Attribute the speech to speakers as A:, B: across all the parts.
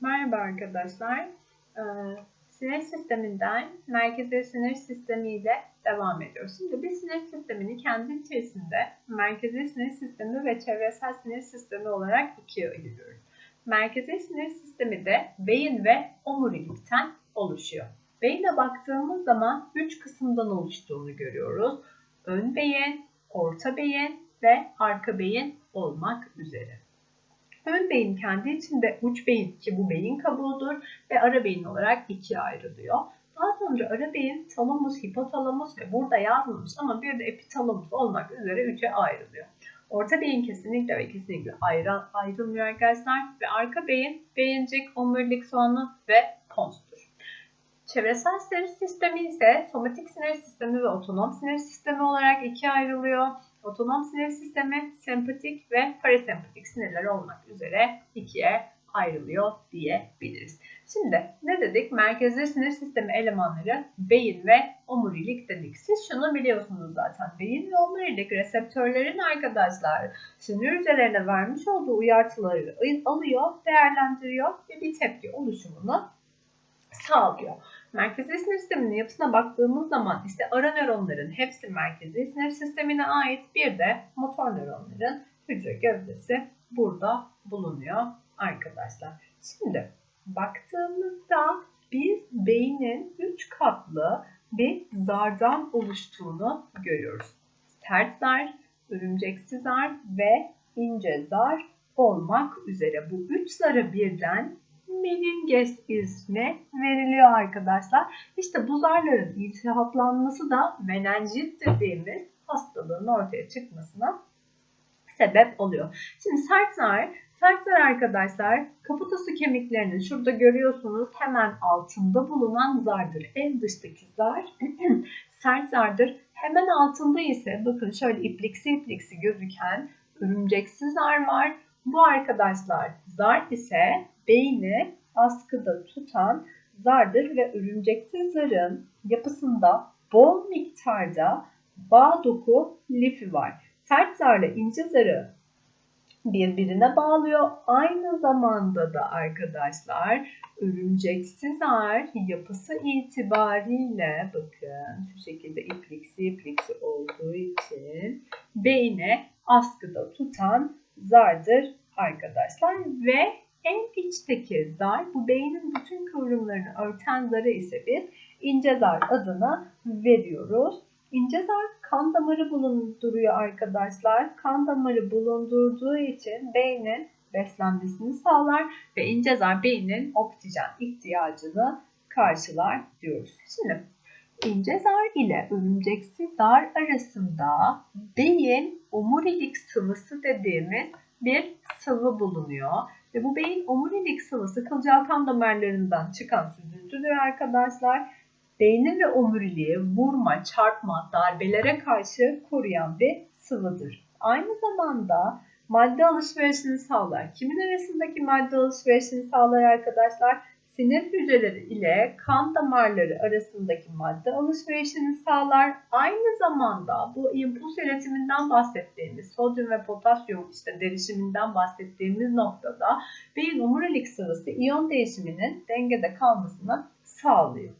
A: Merhaba arkadaşlar. Ee, sinir sisteminden merkezi sinir sistemi ile devam ediyoruz. Şimdi bir sinir sistemini kendi içerisinde merkezi sinir sistemi ve çevresel sinir sistemi olarak ikiye ayırıyoruz. Merkezi sinir sistemi de beyin ve omurilikten oluşuyor. Beyine baktığımız zaman üç kısımdan oluştuğunu görüyoruz. Ön beyin, orta beyin ve arka beyin olmak üzere. Ön beyin kendi içinde uç beyin ki bu beyin kabuğudur ve ara beyin olarak ikiye ayrılıyor. Daha sonra ara beyin talamus, hipotalamus ve burada yazmamış ama bir de epitalamus olmak üzere üçe ayrılıyor. Orta beyin kesinlikle ve kesinlikle ayrı, ayrılmıyor arkadaşlar ve arka beyin beyincik, omurilik soğanı ve ponstur. Çevresel sinir sistemi ise somatik sinir sistemi ve otonom sinir sistemi olarak ikiye ayrılıyor. Otonom sinir sistemi sempatik ve parasempatik sinirler olmak üzere ikiye ayrılıyor diyebiliriz. Şimdi ne dedik? Merkezli sinir sistemi elemanları beyin ve omurilik dedik. Siz şunu biliyorsunuz zaten. Beyin ve omurilik reseptörlerin arkadaşlar sinir hücrelerine vermiş olduğu uyartıları alıyor, değerlendiriyor ve bir tepki oluşumunu sağlıyor. Merkezi sinir sisteminin yapısına baktığımız zaman ise ara nöronların hepsi merkezi sinir sistemine ait. Bir de motor nöronların hücre gövdesi burada bulunuyor arkadaşlar. Şimdi baktığımızda biz beynin 3 katlı bir zardan oluştuğunu görüyoruz. Sert zar, örümceksiz zar ve ince zar olmak üzere bu üç zarı birden meninges ismi veriliyor arkadaşlar. İşte bu zarların iltihaplanması da menenjit dediğimiz hastalığın ortaya çıkmasına sebep oluyor. Şimdi sert zar, sert zar arkadaşlar kafatası kemiklerinin şurada görüyorsunuz hemen altında bulunan zardır. En dıştaki zar sert zardır. Hemen altında ise bakın şöyle ipliksi ipliksi gözüken örümceksiz zar var. Bu arkadaşlar zar ise beyni askıda tutan zardır ve örümcekli zarın yapısında bol miktarda bağ doku lifi var. Sert zarla ince zarı birbirine bağlıyor. Aynı zamanda da arkadaşlar örümceksi zar yapısı itibariyle bakın şu şekilde ipliksi ipliksi olduğu için beyne askıda tutan zardır arkadaşlar ve en içteki zar bu beynin bütün kıvrımlarını örten zarı ise biz ince zar adını veriyoruz. İnce zar kan damarı bulunduruyor arkadaşlar. Kan damarı bulundurduğu için beynin beslenmesini sağlar ve ince zar beynin oksijen ihtiyacını karşılar diyoruz. Şimdi ince zar ile örümceksi zar arasında beyin omurilik sıvısı dediğimiz bir sıvı bulunuyor. Ve bu beyin omurilik sıvısı kılcal kan damarlarından çıkan süzüntüdür arkadaşlar. Beyni ve omuriliği vurma, çarpma, darbelere karşı koruyan bir sıvıdır. Aynı zamanda madde alışverişini sağlar. Kimin arasındaki madde alışverişini sağlar arkadaşlar? Sinir hücreleri ile kan damarları arasındaki madde alışverişini sağlar. Aynı zamanda bu impuls iletiminden bahsettiğimiz sodyum ve potasyum işte derişiminden bahsettiğimiz noktada beyin omurilik sıvısı iyon değişiminin dengede kalmasını sağlıyor.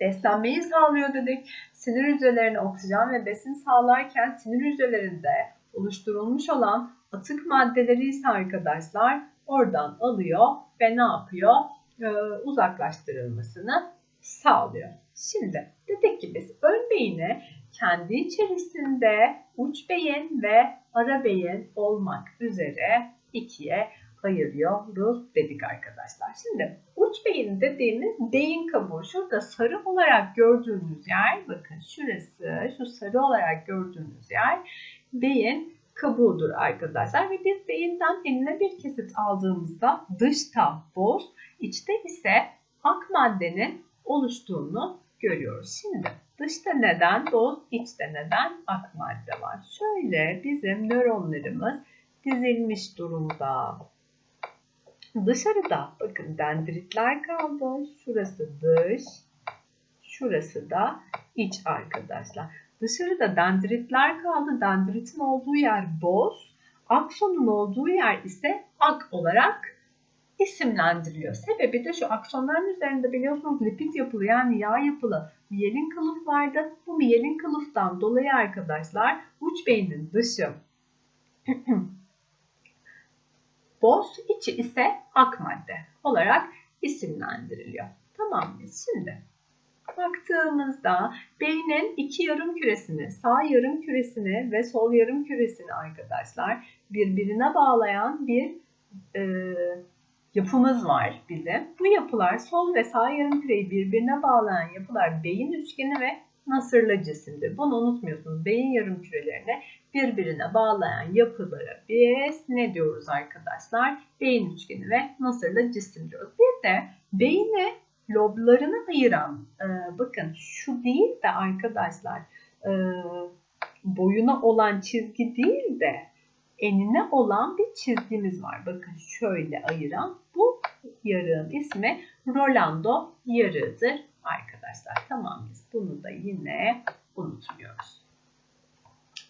A: Beslenmeyi sağlıyor dedik. Sinir hücrelerine oksijen ve besin sağlarken sinir hücrelerinde oluşturulmuş olan atık maddeleri ise arkadaşlar oradan alıyor ve ne yapıyor? E, uzaklaştırılmasını sağlıyor. Şimdi dedik ki biz ön beyni kendi içerisinde uç beyin ve ara beyin olmak üzere ikiye ayırıyoruz dedik arkadaşlar. Şimdi uç beyin dediğimiz beyin kabuğu. Şurada sarı olarak gördüğünüz yer bakın şurası şu sarı olarak gördüğünüz yer beyin kabuğudur arkadaşlar. Ve biz beyinden eline bir kesit aldığımızda dışta boz, içte ise ak maddenin oluştuğunu görüyoruz. Şimdi dışta neden boz, içte neden ak madde var? Şöyle bizim nöronlarımız dizilmiş durumda. Dışarıda bakın dendritler kaldı. Şurası dış, şurası da iç arkadaşlar. Dışarıda dendritler kaldı. Dendritin olduğu yer boz. Aksonun olduğu yer ise ak olarak isimlendiriliyor. Sebebi de şu aksonların üzerinde biliyorsunuz lipid yapılı yani yağ yapılı miyelin kılıf vardı. Bu miyelin kılıftan dolayı arkadaşlar uç beynin dışı boz, içi ise ak madde olarak isimlendiriliyor. Tamam mı? Şimdi baktığımızda beynin iki yarım küresini, sağ yarım küresini ve sol yarım küresini arkadaşlar birbirine bağlayan bir e, yapımız var bizim. Bu yapılar sol ve sağ yarım küreyi birbirine bağlayan yapılar beyin üçgeni ve nasırlı cisimdir. Bunu unutmuyorsunuz. Beyin yarım kürelerini birbirine bağlayan yapılara biz ne diyoruz arkadaşlar? Beyin üçgeni ve nasırlı cisim diyoruz. Bir de beyni loblarını ayıran, e, bakın şu değil de arkadaşlar e, boyuna olan çizgi değil de enine olan bir çizgimiz var. Bakın şöyle ayıran bu yarığın ismi Rolando yarığıdır arkadaşlar. Tamam biz bunu da yine unutmuyoruz.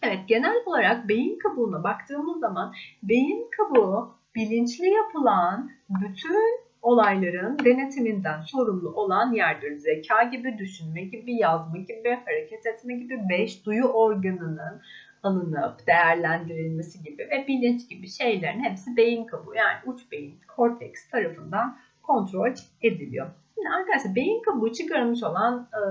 A: Evet genel olarak beyin kabuğuna baktığımız zaman beyin kabuğu bilinçli yapılan bütün olayların denetiminden sorumlu olan yerdir. Zeka gibi, düşünme gibi, yazma gibi, hareket etme gibi beş duyu organının alınıp değerlendirilmesi gibi ve bilinç gibi şeylerin hepsi beyin kabuğu yani uç beyin, korteks tarafından kontrol ediliyor. Şimdi arkadaşlar beyin kabuğu çıkarılmış olan e,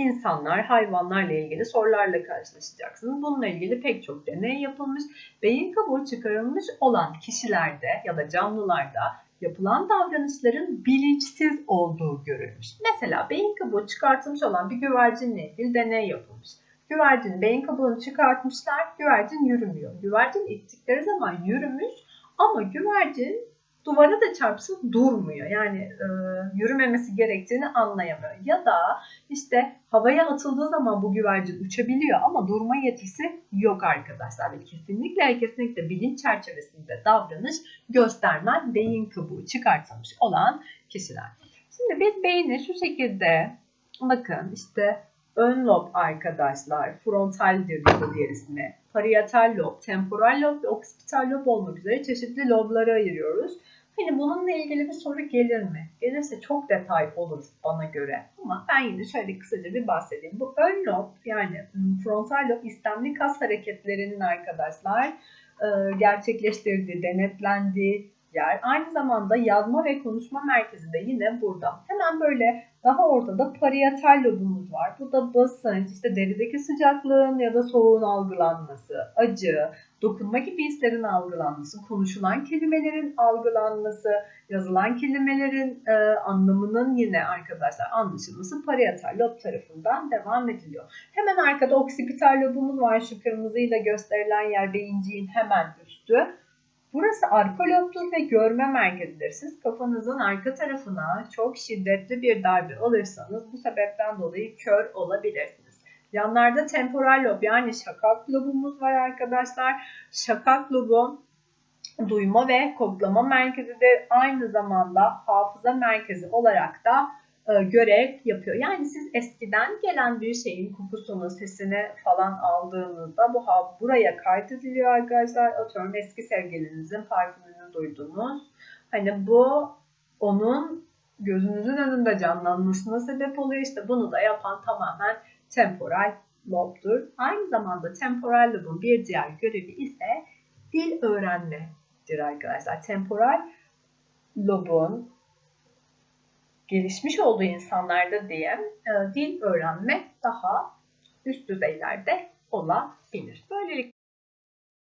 A: insanlar, hayvanlarla ilgili sorularla karşılaşacaksınız. Bununla ilgili pek çok deney yapılmış. Beyin kabuğu çıkarılmış olan kişilerde ya da canlılarda yapılan davranışların bilinçsiz olduğu görülmüş. Mesela beyin kabuğu çıkartılmış olan bir güvercinle ilgili deney yapılmış. Güvercin beyin kabuğunu çıkartmışlar, güvercin yürümüyor. Güvercin ittikleri zaman yürümüş ama güvercin duvara da çarpsa durmuyor. Yani e, yürümemesi gerektiğini anlayamıyor. Ya da işte havaya atıldığı zaman bu güvercin uçabiliyor ama durma yetisi yok arkadaşlar. Ve kesinlikle kesinlikle bilinç çerçevesinde davranış göstermez beyin kabuğu çıkartılmış olan kişiler. Şimdi biz beyni şu şekilde bakın işte ön lob arkadaşlar frontaldir bu diğer ismi. Parietal lob, temporal lob ve oksipital lob olmak üzere çeşitli loblara ayırıyoruz. Hani bununla ilgili bir soru gelir mi? Gelirse çok detay olur bana göre. Ama ben yine şöyle kısaca bir bahsedeyim. Bu ön lob yani frontal lob istemli kas hareketlerinin arkadaşlar e, gerçekleştirdiği, denetlendiği yer. Aynı zamanda yazma ve konuşma merkezi de yine burada. Hemen böyle daha ortada parietal lobumuz var. Bu da basınç, işte derideki sıcaklığın ya da soğuğun algılanması, acı, dokunma gibi hislerin algılanması, konuşulan kelimelerin algılanması, yazılan kelimelerin e, anlamının yine arkadaşlar anlaşılması parietal lob tarafından devam ediliyor. Hemen arkada oksipital lobumuz var. Şu kırmızıyla gösterilen yer beyinciğin hemen üstü. Burası arka lobdur ve görme merkezidir. Siz kafanızın arka tarafına çok şiddetli bir darbe alırsanız bu sebepten dolayı kör olabilirsiniz. Yanlarda temporal lob yani şakak lobumuz var arkadaşlar. Şakak lobu duyma ve koklama merkezidir. Aynı zamanda hafıza merkezi olarak da görev yapıyor. Yani siz eskiden gelen bir şeyin kokusunu, sesini falan aldığınızda bu buraya kaydediliyor arkadaşlar. Atıyorum eski sevgilinizin parfümünü duydunuz. Hani bu onun gözünüzün önünde canlanmasına sebep oluyor. İşte bunu da yapan tamamen temporal lobdur. Aynı zamanda temporal lobun bir diğer görevi ise dil öğrenmedir arkadaşlar. Temporal lobun gelişmiş olduğu insanlarda diye e, dil öğrenme daha üst düzeylerde olabilir. Böylelikle